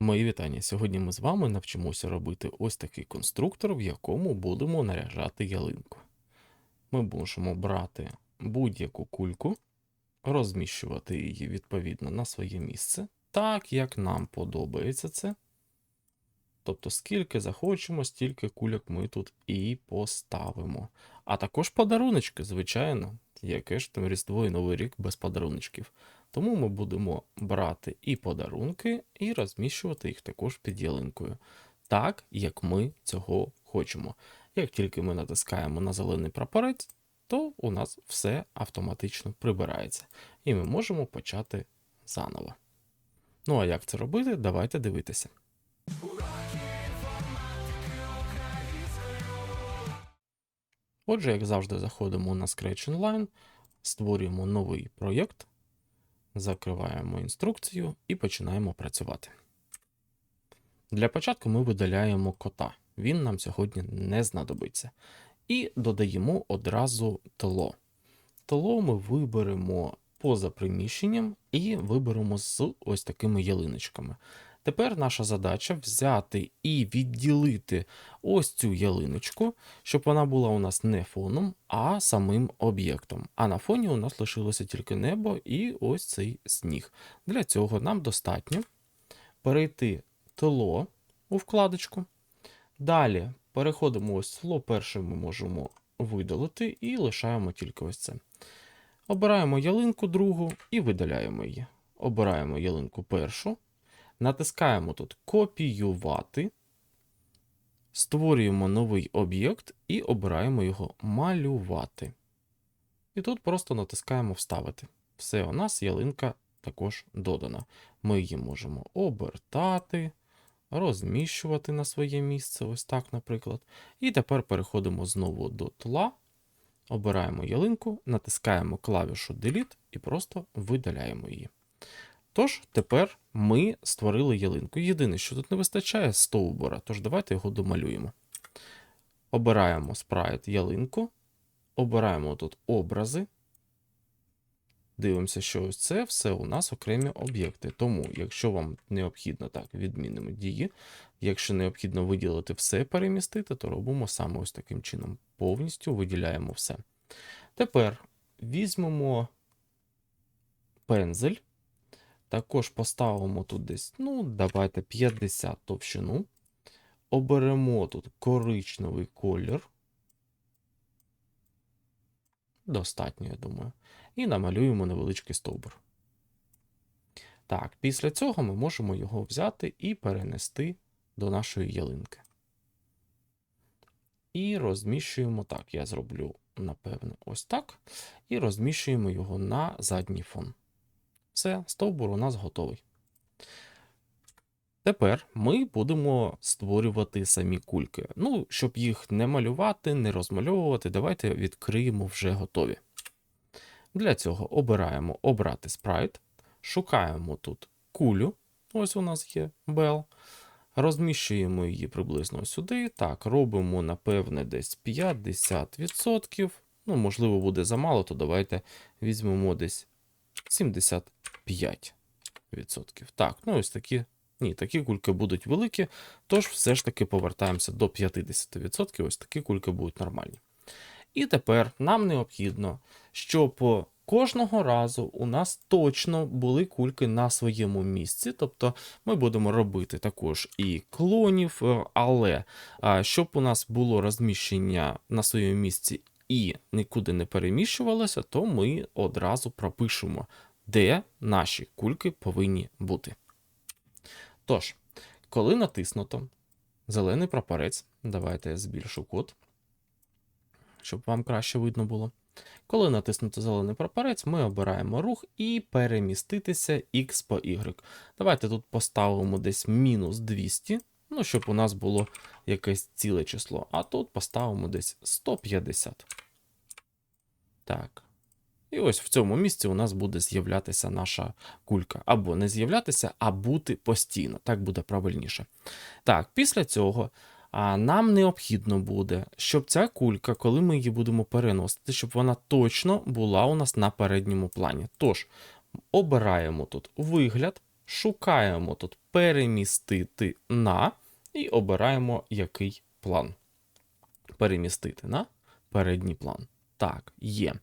Мої вітання. Сьогодні ми з вами навчимося робити ось такий конструктор, в якому будемо наряжати ялинку. Ми можемо брати будь-яку кульку, розміщувати її відповідно на своє місце, так як нам подобається це. Тобто, скільки захочемо, стільки кульок ми тут і поставимо. А також подаруночки, звичайно, яке ж там Різдво і Новий рік без подаруночків. Тому ми будемо брати і подарунки, і розміщувати їх також під ялинкою, так як ми цього хочемо. Як тільки ми натискаємо на зелений прапорець, то у нас все автоматично прибирається, і ми можемо почати заново. Ну а як це робити, давайте дивитися. Отже, як завжди, заходимо на Scratch Online, створюємо новий проєкт, закриваємо інструкцію і починаємо працювати. Для початку ми видаляємо кота, він нам сьогодні не знадобиться. І додаємо одразу тло. Тло ми виберемо поза приміщенням і виберемо з ось такими ялиночками. Тепер наша задача взяти і відділити ось цю ялиночку, щоб вона була у нас не фоном, а самим об'єктом. А на фоні у нас лишилося тільки небо і ось цей сніг. Для цього нам достатньо перейти тло у вкладочку. Далі переходимо ось тло, перше ми можемо видалити і лишаємо тільки ось це. Обираємо ялинку другу і видаляємо її. Обираємо ялинку першу. Натискаємо тут копіювати, створюємо новий об'єкт і обираємо його малювати. І тут просто натискаємо Вставити. Все, у нас ялинка також додана. Ми її можемо обертати, розміщувати на своє місце, ось так, наприклад. І тепер переходимо знову до тла, обираємо ялинку, натискаємо клавішу Delete і просто видаляємо її. Тож, тепер ми створили ялинку. Єдине, що тут не вистачає стовбура, тож давайте його домалюємо. Обираємо спрайт ялинку, обираємо тут образи. Дивимося, що ось це все у нас окремі об'єкти. Тому, якщо вам необхідно так, відмінимо дії. Якщо необхідно виділити все, перемістити, то робимо саме ось таким чином. Повністю виділяємо все. Тепер візьмемо пензель. Також поставимо тут десь, ну, давайте 50 товщину. Оберемо тут коричневий колір. Достатньо, я думаю. І намалюємо невеличкий стовбур. Так, після цього ми можемо його взяти і перенести до нашої ялинки. І розміщуємо так. Я зроблю, напевно, ось так. І розміщуємо його на задній фон. Все, стовбур у нас готовий. Тепер ми будемо створювати самі кульки. Ну, щоб їх не малювати, не розмальовувати, давайте відкриємо вже готові. Для цього обираємо обрати спрайт, шукаємо тут кулю. Ось у нас є Bell. Розміщуємо її приблизно сюди. Так, робимо, напевне, десь 50%. Ну, можливо, буде замало, то давайте візьмемо десь 75%. Так, ну ось такі. Ні, такі кульки будуть великі, тож все ж таки повертаємося до 50%. Ось такі кульки будуть нормальні. І тепер нам необхідно, щоб кожного разу у нас точно були кульки на своєму місці. Тобто ми будемо робити також і клонів, е, але щоб у нас було розміщення на своєму місці і нікуди не переміщувалося, то ми одразу пропишемо, де наші кульки повинні бути. Тож, коли натиснуто зелений прапорець, давайте я збільшу код, щоб вам краще видно було. Коли натиснуто зелений прапорець, ми обираємо рух і переміститися X по Y. Давайте тут поставимо десь мінус 200, ну, щоб у нас було якесь ціле число. А тут поставимо десь 150. Так. І ось в цьому місці у нас буде з'являтися наша кулька. Або не з'являтися, а бути постійно. Так буде правильніше. Так, після цього а, нам необхідно буде, щоб ця кулька, коли ми її будемо переносити, щоб вона точно була у нас на передньому плані. Тож, обираємо тут вигляд, шукаємо тут перемістити на і обираємо який план. Перемістити на передній план. Так, є.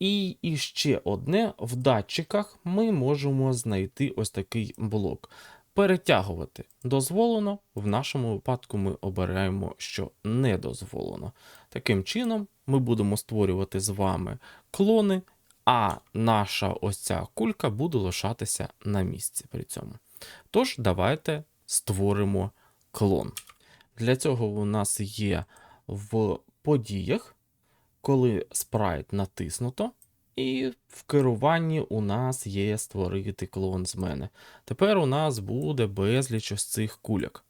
І іще одне: в датчиках ми можемо знайти ось такий блок. Перетягувати дозволено, в нашому випадку ми обираємо, що не дозволено. Таким чином, ми будемо створювати з вами клони, а наша ось ця кулька буде лишатися на місці при цьому. Тож, давайте створимо клон. Для цього у нас є в подіях, коли спрайт натиснуто, і в керуванні у нас є створити клон з мене. Тепер у нас буде безліч ось цих кульок.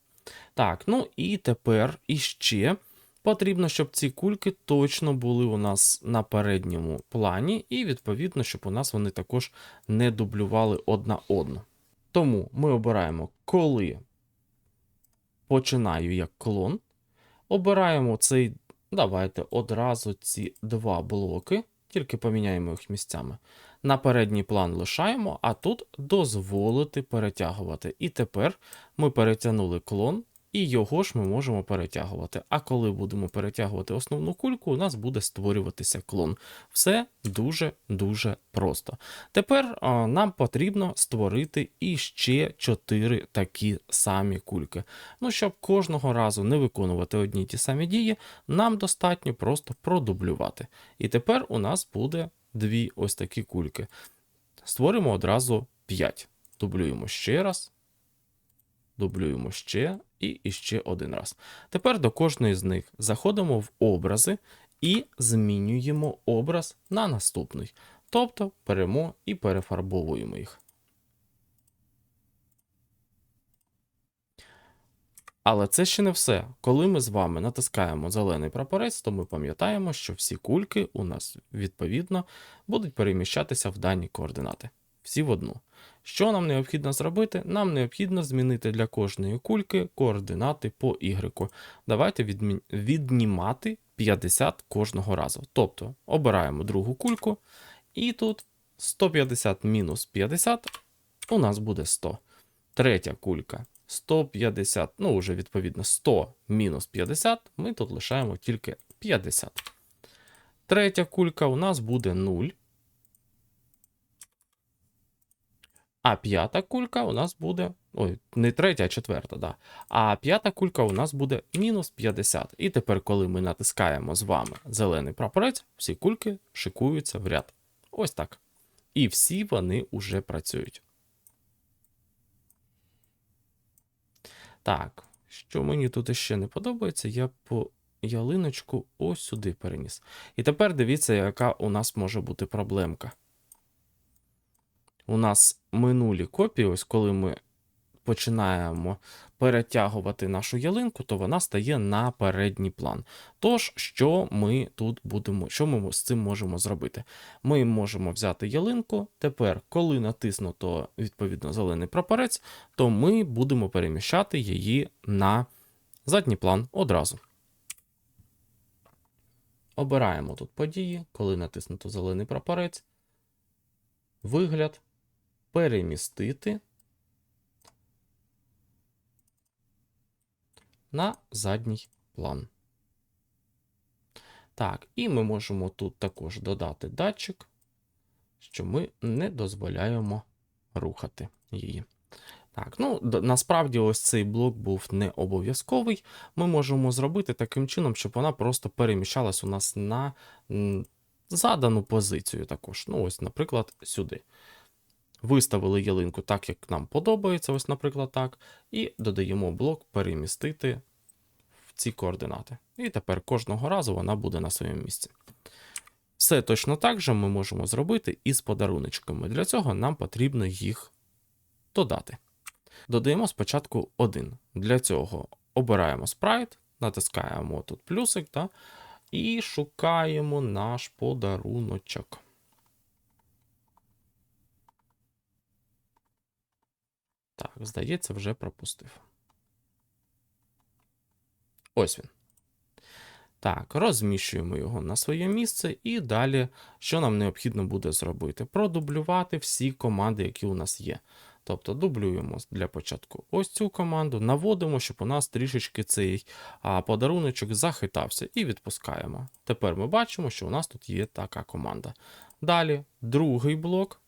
Так, ну і тепер іще потрібно, щоб ці кульки точно були у нас на передньому плані, і відповідно, щоб у нас вони також не дублювали одна одну. Тому ми обираємо, коли починаю як клон. Обираємо цей, давайте одразу ці два блоки, тільки поміняємо їх місцями. На передній план лишаємо, а тут дозволити перетягувати. І тепер ми перетягнули клон, і його ж ми можемо перетягувати. А коли будемо перетягувати основну кульку, у нас буде створюватися клон. Все дуже-дуже просто. Тепер а, нам потрібно створити іще 4 такі самі кульки. Ну, щоб кожного разу не виконувати одні ті самі дії, нам достатньо просто продублювати. І тепер у нас буде дві ось такі кульки. Створимо одразу 5. Дублюємо ще раз. Дублюємо ще і іще один раз. Тепер до кожної з них заходимо в образи і змінюємо образ на наступний. Тобто беремо і перефарбовуємо їх. Але це ще не все. Коли ми з вами натискаємо зелений прапорець, то ми пам'ятаємо, що всі кульки у нас відповідно будуть переміщатися в дані координати. Всі в одну. Що нам необхідно зробити? Нам необхідно змінити для кожної кульки координати по Y. Давайте віднімати 50 кожного разу. Тобто обираємо другу кульку, і тут 150 мінус 50 у нас буде 100. Третя кулька 150, ну вже відповідно 100 мінус 50, ми тут лишаємо тільки 50. Третя кулька у нас буде 0. А п'ята кулька у нас буде. Ой, не третя, а четверта, да. А п'ята кулька у нас буде мінус 50. І тепер, коли ми натискаємо з вами зелений прапорець, всі кульки шикуються в ряд. Ось так. І всі вони уже працюють. Так, що мені тут ще не подобається, я по ялиночку ось сюди переніс. І тепер дивіться, яка у нас може бути проблемка. У нас минулі копії, ось коли ми починаємо перетягувати нашу ялинку, то вона стає на передній план. Тож, що ми тут будемо, що ми з цим можемо зробити? Ми можемо взяти ялинку. Тепер, коли натиснуто відповідно зелений прапорець, то ми будемо переміщати її на задній план одразу. Обираємо тут події, коли натиснуто зелений прапорець, вигляд, перемістити на задній план. Так, і ми можемо тут також додати датчик, що ми не дозволяємо рухати її. Так, ну насправді, ось цей блок був не обов'язковий. Ми можемо зробити таким чином, щоб вона просто переміщалась у нас на задану позицію також. Ну, ось, наприклад, сюди. Виставили ялинку так, як нам подобається, ось, наприклад, так. І додаємо блок перемістити в ці координати. І тепер кожного разу вона буде на своєму місці. Все точно так же ми можемо зробити і з подаруночками. Для цього нам потрібно їх додати. Додаємо спочатку один. Для цього обираємо спрайт, натискаємо тут плюсик та, і шукаємо наш подаруночок. Здається, вже пропустив. Ось він. Так, розміщуємо його на своє місце, і далі, що нам необхідно буде зробити? Продублювати всі команди, які у нас є. Тобто дублюємо для початку ось цю команду, наводимо, щоб у нас трішечки цей а, подаруночок захитався, і відпускаємо. Тепер ми бачимо, що у нас тут є така команда. Далі другий блок.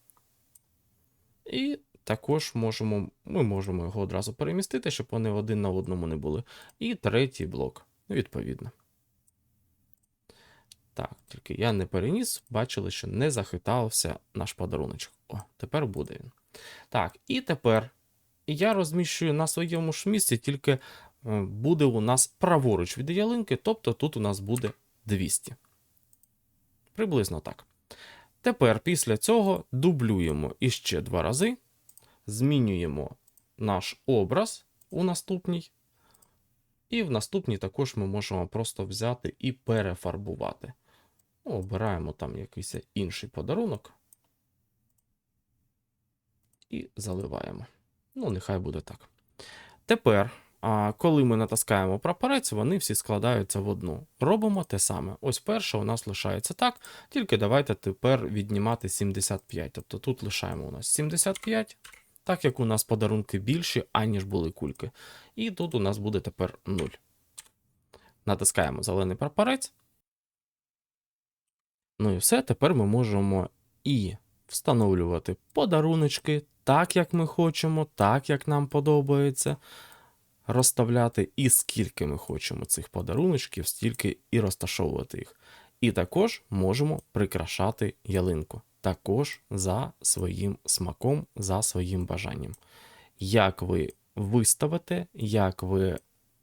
І також можемо, ми можемо його одразу перемістити, щоб вони один на одному не були. І третій блок, відповідно. Так, тільки я не переніс, бачили, що не захитався наш подаруночок. О, тепер буде він. Так, і тепер я розміщую на своєму ж місці, тільки е, буде у нас праворуч від ялинки, тобто тут у нас буде 200. Приблизно так. Тепер після цього дублюємо іще два рази, змінюємо наш образ у наступній. І в наступній також ми можемо просто взяти і перефарбувати. Ну, обираємо там якийсь інший подарунок. І заливаємо. Ну, нехай буде так. Тепер, коли ми натискаємо прапорець, вони всі складаються в одну. Робимо те саме. Ось перша у нас лишається так, тільки давайте тепер віднімати 75. Тобто тут лишаємо у нас 75, так як у нас подарунки більші, аніж були кульки. І тут у нас буде тепер 0. Натискаємо зелений прапорець. Ну і все, тепер ми можемо і встановлювати подаруночки так, як ми хочемо, так, як нам подобається. Розставляти і скільки ми хочемо цих подаруночків, стільки і розташовувати їх. І також можемо прикрашати ялинку. Також за своїм смаком, за своїм бажанням. Як ви виставите, як ви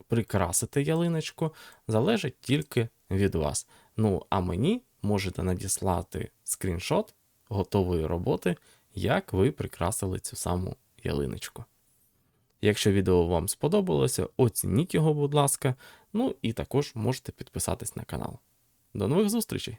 прикрасите ялиночку, залежить тільки від вас. Ну, а мені можете надіслати скріншот готової роботи, як ви прикрасили цю саму ялиночку. Якщо відео вам сподобалося, оцініть його, будь ласка. Ну і також можете підписатись на канал. До нових зустрічей!